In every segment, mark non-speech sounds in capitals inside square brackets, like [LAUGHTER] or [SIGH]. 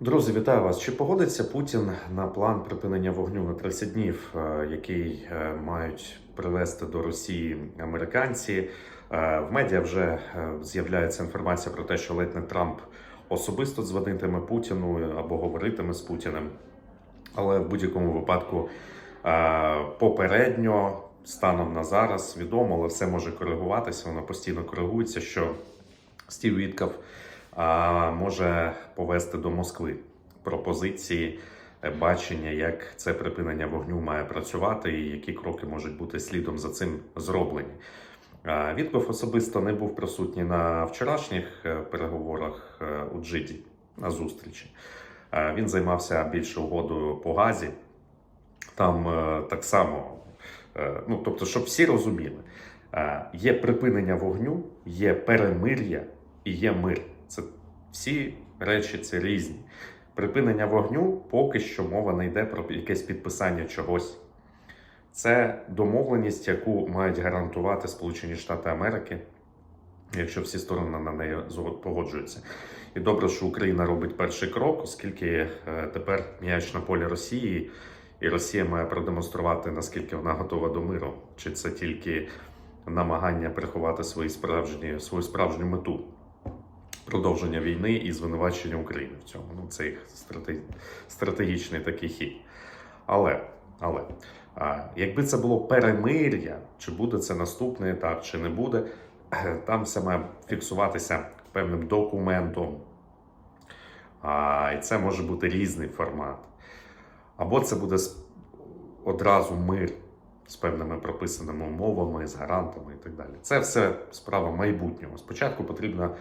Друзі, вітаю вас. Чи погодиться Путін на план припинення вогню на 30 днів, е, який е, мають привести до Росії американці? Е, В медіа вже з'являється інформація про те, що ледь не Трамп особисто дзвонитиме Путіну або говоритиме з Путіним. Але в будь-якому випадку попередньо, станом на зараз, відомо, але все може коригуватися, воно постійно коригується, що Стів Вітков а, може повести до Москви пропозиції е, бачення, як це припинення вогню має працювати, і які кроки можуть бути слідом за цим зроблені. А, Вітков особисто не був присутній на вчорашніх е, переговорах е, у Джиді на зустрічі. Він займався більше угодою по газі. Там так само, ну тобто, щоб всі розуміли, є припинення вогню, є перемир'я і є мир. Це всі речі це різні. Припинення вогню поки що мова не йде про якесь підписання чогось. Це домовленість, яку мають гарантувати Сполучені Штати Америки, якщо всі сторони на неї погоджуються. І добре, що Україна робить перший крок, оскільки е, тепер м'яч на полі Росії, і Росія має продемонструвати, наскільки вона готова до миру, чи це тільки намагання приховати свої справжні, свою справжню мету продовження війни і звинувачення України в цьому. Ну, це їх стратег... стратегічний такий хід. Але, але якби це було перемир'я, чи буде це наступний етап, чи не буде, [CLEARS THROAT] там все має фіксуватися певним документом. А, і це може бути різний формат. Або це буде одразу мир з певними прописаними умовами, з гарантами і так далі. Це все справа майбутнього. Спочатку потрібно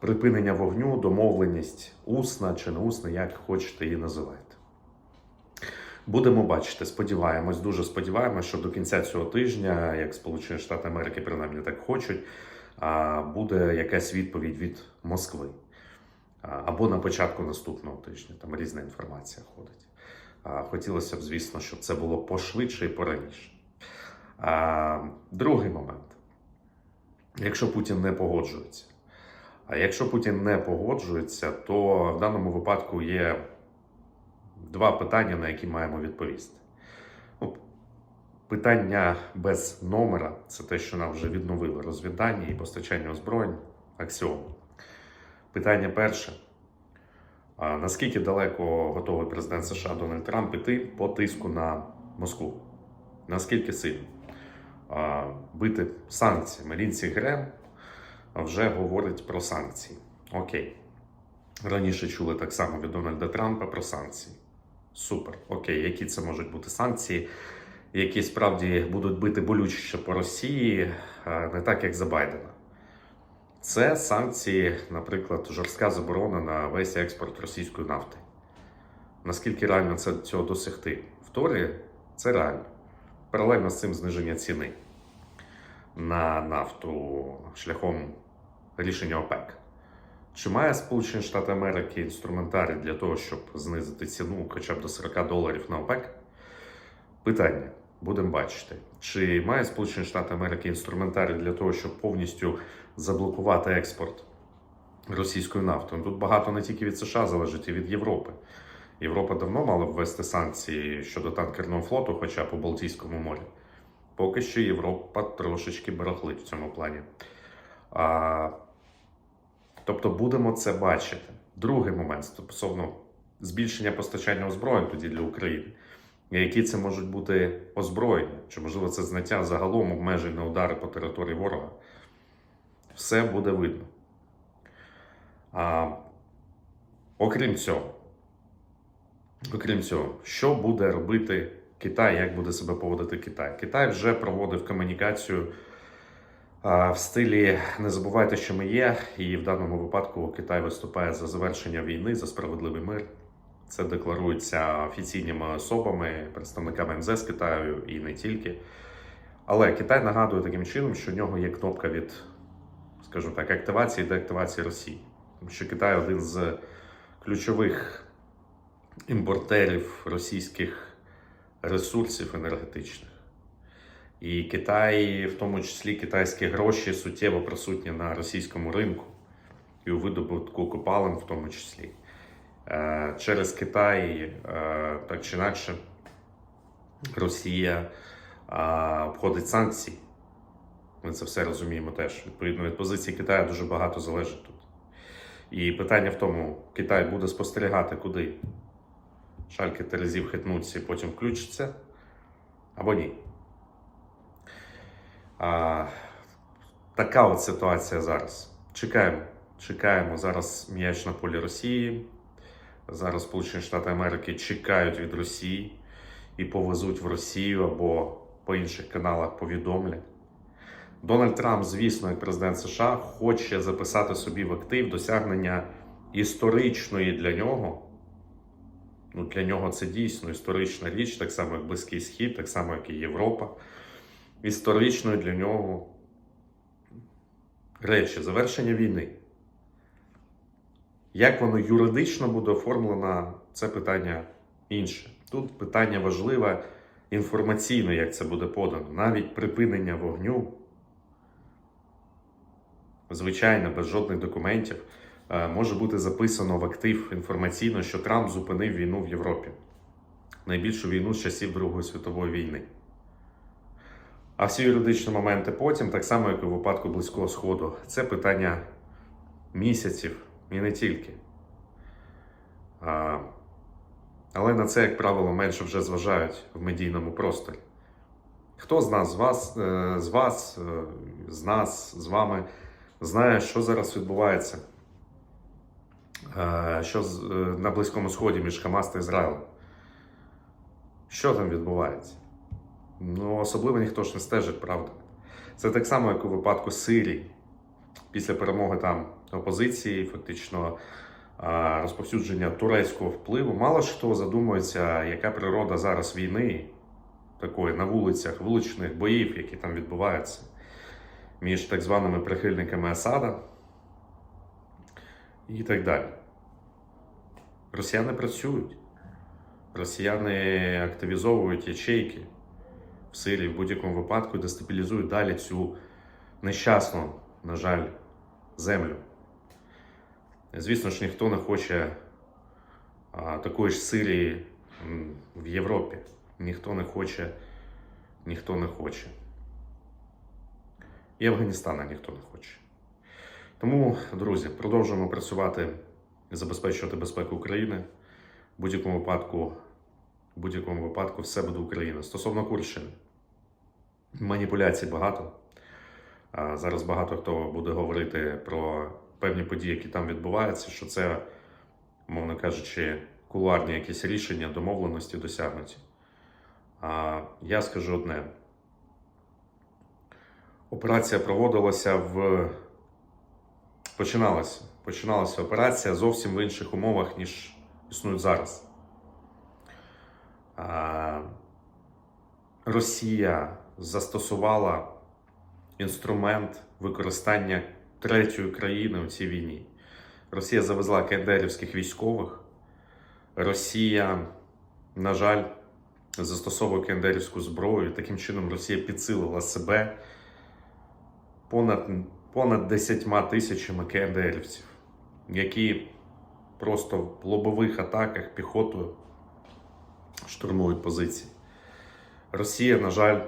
припинення вогню, домовленість усна чи не усна, як хочете її називайте. Будемо бачити, сподіваємось, дуже сподіваємось, що до кінця цього тижня, як Сполучені Штати Америки принаймні так хочуть, буде якась відповідь від Москви. Або на початку наступного тижня, там різна інформація ходить. Хотілося б, звісно, щоб це було пошвидше і пораніше. Другий момент. Якщо Путін не погоджується, а якщо Путін не погоджується, то в даному випадку є два питання, на які маємо відповісти. Ну, питання без номера це те, що нам вже відновили розвідання і постачання озброєнь аксіому. Питання перше. А наскільки далеко готовий президент США Дональд Трамп іти по тиску на Москву? Наскільки сильно? А, бити санкціями. Лінсі Грем вже говорить про санкції. Окей. Раніше чули так само від Дональда Трампа про санкції. Супер. Окей, які це можуть бути санкції, які справді будуть бити болючіше по Росії, не так, як за Байдена. Це санкції, наприклад, жорстка заборона на весь експорт російської нафти. Наскільки реально це цього досягти? В Торі це реально. Паралельно з цим зниження ціни на нафту шляхом рішення ОПЕК. Чи має Сполучені Штати Америки інструментарій для того, щоб знизити ціну хоча б до 40 доларів на ОПЕК? Питання. Будемо бачити. Чи має Сполучені Штати Америки інструментарій для того, щоб повністю заблокувати експорт російської нафти? Тут багато не тільки від США залежить, і від Європи. Європа давно мала ввести санкції щодо танкерного флоту, хоча у Балтійському морі. Поки що Європа трошечки барахлить в цьому плані. А, тобто будемо це бачити. Другий момент стосовно збільшення постачання озброєнь тоді для України. Які це можуть бути озброєння? Чи можливо це зняття загалом обмежень на удари по території ворога? Все буде видно. А, окрім цього, окрім цього, що буде робити Китай, як буде себе поводити Китай? Китай вже проводив комунікацію в стилі не забувайте, що ми є, і в даному випадку Китай виступає за завершення війни, за справедливий мир. Це декларується офіційними особами, представниками МЗС Китаю і не тільки. Але Китай нагадує таким чином, що в нього є кнопка від, скажімо так, активації і деактивації Росії. Тому що Китай один з ключових імпортерів російських ресурсів енергетичних. І Китай, в тому числі китайські гроші, суттєво присутні на російському ринку і у видобутку копалин в тому числі. Е, Через Китай, е, так чи інакше, Росія е, обходить санкції. Ми це все розуміємо теж. Відповідно, від позиції Китаю дуже багато залежить тут. І питання в тому, Китай буде спостерігати, куди шальки терезів хитнуться і потім включаться, або ні. А, така от ситуація зараз. Чекаємо. Чекаємо зараз м'яч на полі Росії. Зараз Сполучені Штати Америки чекають від Росії і повезуть в Росію або по інших каналах повідомлять. Дональд Трамп, звісно, як президент США, хоче записати собі в актив досягнення історичної для нього. Ну, для нього це дійсно історична річ, так само як Близький Схід, так само, як і Європа. Історичною для нього речі завершення війни. Як воно юридично буде оформлено, це питання інше. Тут питання важливе інформаційно, як це буде подано. Навіть припинення вогню, звичайно, без жодних документів, е, може бути записано в актив інформаційно, що Трамп зупинив війну в Європі. Найбільшу війну з часів Другої світової війни. А всі юридичні моменти потім, так само, як і у випадку Близького Сходу, це питання місяців і не тільки. А, але на це, як правило, менше вже зважають в медійному просторі. Хто з нас, з вас, е, з вас, е, з нас, з вами знає, що зараз відбувається е, що на Близькому Сході між Хамас та Ізраїлем? Що там відбувається? Ну, особливо ніхто ж не стежить, правда. Це так само, як у випадку Сирії. Після перемоги там опозиції, фактично розповсюдження турецького впливу. Мало ж хто задумується, яка природа зараз війни, такої на вулицях, вуличних боїв, які там відбуваються між так званими прихильниками Асада і так далі. Росіяни працюють. Росіяни активізовують ячейки в Сирії в будь-якому випадку і дестабілізують далі цю нещасну, на жаль, землю. Звісно ж, ніхто не хоче а, такої ж Сирії в Європі. Ніхто не хоче, ніхто не хоче. І Афганістана ніхто не хоче. Тому, друзі, продовжуємо працювати і забезпечувати безпеку України. В будь-якому випадку, в будь-якому випадку все буде Україна. Стосовно Курщини, маніпуляцій багато. Зараз багато хто буде говорити про певні події, які там відбуваються, що це, мовно кажучи, кулуарні якісь рішення, домовленості досягнуті. Я скажу одне: операція проводилася в. Починалася. Починалася операція зовсім в інших умовах, ніж існують зараз. Росія застосувала інструмент використання третьої країни у цій війні. Росія завезла кендерівських військових. Росія, на жаль, застосовує кендерівську зброю. Таким чином Росія підсилила себе понад, понад 10 тисячами кендерівців, які просто в лобових атаках піхотою штурмують позиції. Росія, на жаль,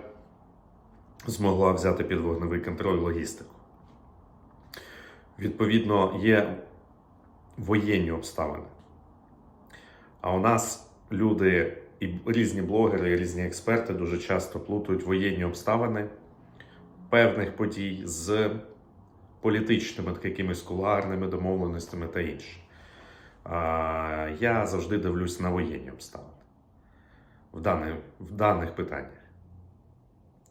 змогла взяти під вогневий контроль логістику. Відповідно, є воєнні обставини. А у нас люди і різні блогери, і різні експерти дуже часто плутають воєнні обставини певних подій з політичними якимись кулуарними домовленостями та інше. Я завжди дивлюсь на воєнні обставини в даних, в даних питаннях.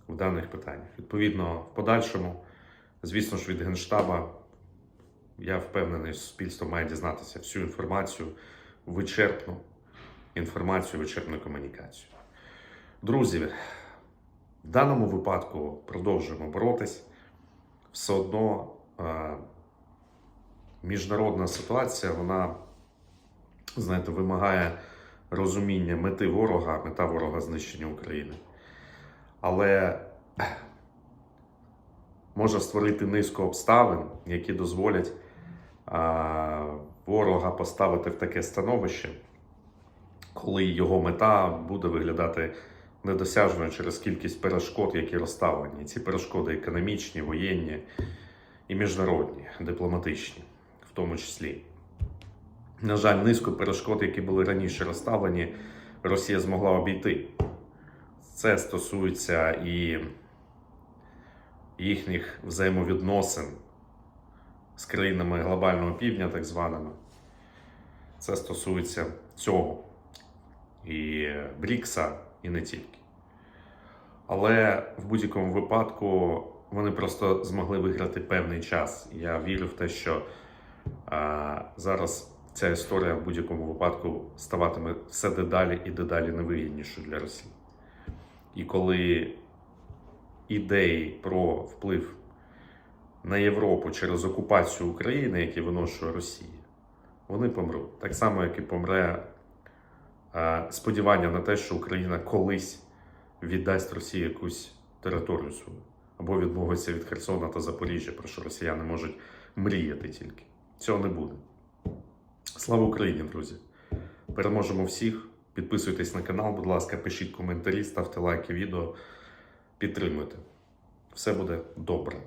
В даних питаннях. Відповідно, в подальшому, звісно ж, від Генштаба, я впевнений, суспільство має дізнатися всю інформацію, вичерпну інформацію, вичерпну комунікацію. Друзі, в даному випадку продовжуємо боротись. Все одно е, міжнародна ситуація, вона, знаєте, вимагає розуміння мети ворога, мета ворога знищення України. Але може створити низку обставин, які дозволять а, ворога поставити в таке становище, коли його мета буде виглядати недосяжною через кількість перешкод, які розставлені. Ці перешкоди економічні, воєнні і міжнародні, дипломатичні, в тому числі. На жаль, низку перешкод, які були раніше розставлені, Росія змогла обійти. Це стосується і їхніх взаємовідносин з країнами глобального півдня, так званими. Це стосується цього і Брікса, і не тільки. Але в будь-якому випадку вони просто змогли виграти певний час. Я вірю в те, що а, зараз ця історія в будь-якому випадку ставатиме все дедалі і дедалі невигіднішою для Росії. І коли ідеї про вплив на Європу через окупацію України, які виношує Росія, вони помруть. Так само, як і помре е, сподівання на те, що Україна колись віддасть Росії якусь територію свою, або відмовиться від Херсона та Запоріжжя, про що росіяни можуть мріяти тільки. Цього не буде. Слава Україні, друзі! Переможемо всіх. Підписуйтесь на канал, будь ласка, пишіть коментарі, ставте лайки відео, підтримуйте. Все буде добре.